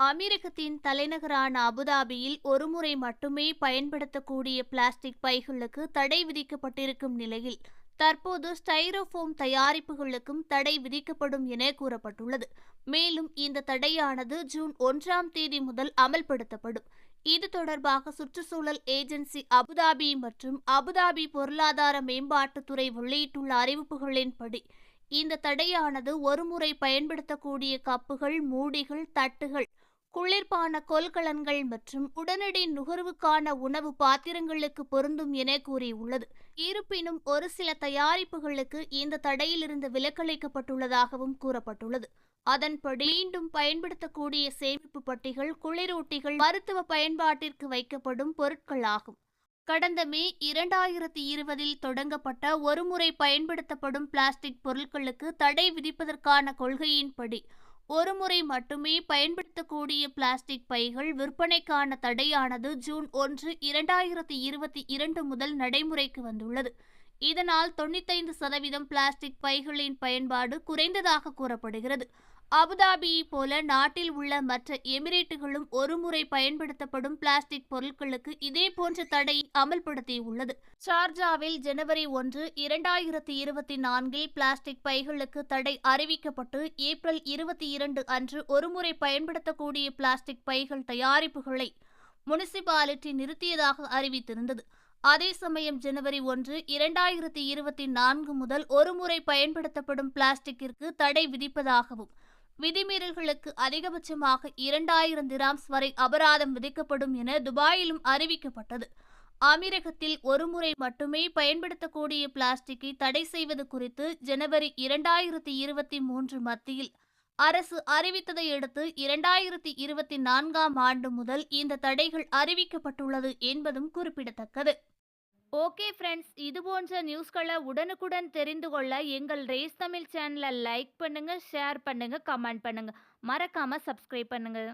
அமீரகத்தின் தலைநகரான அபுதாபியில் ஒருமுறை மட்டுமே பயன்படுத்தக்கூடிய பிளாஸ்டிக் பைகளுக்கு தடை விதிக்கப்பட்டிருக்கும் நிலையில் தற்போது ஸ்டைரோஃபோம் தயாரிப்புகளுக்கும் தடை விதிக்கப்படும் என கூறப்பட்டுள்ளது. மேலும் இந்த தடையானது ஜூன் ஒன்றாம் தேதி முதல் அமல்படுத்தப்படும். இது தொடர்பாக சுற்றுச்சூழல் ஏஜென்சி அபுதாபி மற்றும் அபுதாபி பொருளாதார மேம்பாட்டுத்துறை வெளியிட்டுள்ள அறிவிப்புகளின்படி இந்த தடையானது ஒருமுறை பயன்படுத்தக்கூடிய கப்புகள் மூடிகள் தட்டுகள் குளிர்பான கொள்கலன்கள் மற்றும் உடனடி நுகர்வுக்கான உணவு பாத்திரங்களுக்கு பொருந்தும் என கூறியுள்ளது. இருப்பினும் ஒரு சில தயாரிப்புகளுக்கு இந்த தடையிலிருந்து விலக்களிக்கப்பட்டுள்ளதாகவும் கூறப்பட்டுள்ளது. அதன்படி மீண்டும் பயன்படுத்தக்கூடிய சேமிப்பு பட்டிகள் குளிரூட்டிகள் மருத்துவ பயன்பாட்டிற்கு வைக்கப்படும் பொருட்களாகும். கடந்த மே இரண்டாயிரத்தி இருபதில் தொடங்கப்பட்ட ஒருமுறை பயன்படுத்தப்படும் பிளாஸ்டிக் பொருட்களுக்கு தடை விதிப்பதற்கான கொள்கையின்படி ஒருமுறை மட்டுமே பயன்படுத்தக்கூடிய பிளாஸ்டிக் பைகள் விற்பனைக்கான தடையானது ஜூன் ஒன்று இரண்டாயிரத்தி இருபத்தி இரண்டு முதல் நடைமுறைக்கு வந்துள்ளது. இதனால் தொண்ணூத்தைந்து சதவீதம் பிளாஸ்டிக் பைகளின் பயன்பாடு குறைந்ததாக கூறப்படுகிறது. அபுதாபியை போல நாட்டில் உள்ள மற்ற எமிரேட்டுகளும் ஒருமுறை பயன்படுத்தப்படும் பிளாஸ்டிக் பொருட்களுக்கு இதே போன்ற தடையை அமல்படுத்தியுள்ளது. சார்ஜாவில் ஜனவரி ஒன்று இரண்டாயிரத்தி இருபத்தி நான்கில் பிளாஸ்டிக் பைகளுக்கு தடை அறிவிக்கப்பட்டு ஏப்ரல் இருபத்தி இரண்டு அன்று ஒருமுறை பயன்படுத்தக்கூடிய பிளாஸ்டிக் பைகள் தயாரிப்புகளை முனிசிபாலிட்டி நிறுத்தியதாக அறிவித்திருந்தது. அதே சமயம் ஜனவரி ஒன்று இரண்டாயிரத்தி இருபத்தி நான்கு முதல் ஒருமுறை பயன்படுத்தப்படும் பிளாஸ்டிக்கிற்கு தடை விதிப்பதாகவும் விதிமீறல்களுக்கு அதிகபட்சமாக இரண்டாயிரம் திராம்ஸ் வரை அபராதம் விதிக்கப்படும் என துபாயிலும் அறிவிக்கப்பட்டது. அமீரகத்தில் ஒருமுறை மட்டுமே பயன்படுத்தக்கூடிய பிளாஸ்டிக்கை தடை செய்வது குறித்து ஜனவரி இரண்டாயிரத்தி இருபத்தி மூன்று மத்தியில் அரசு அறிவித்ததை அடுத்து இரண்டாயிரத்தி இருபத்தி நான்காம் ஆண்டு முதல் இந்த தடைகள் அறிவிக்கப்பட்டுள்ளது என்பதும் குறிப்பிடத்தக்கது. ஓகே ஃப்ரெண்ட்ஸ் இது போன்ற நியூஸ்களை உடனுக்குடன் தெரிந்து கொள்ள எங்கள் ரேஸ் தமிழ் சேனலை லைக் பண்ணுங்கள் ஷேர் பண்ணுங்கள் கமெண்ட் பண்ணுங்கள் மறக்காமல் சப்ஸ்கிரைப் பண்ணுங்கள்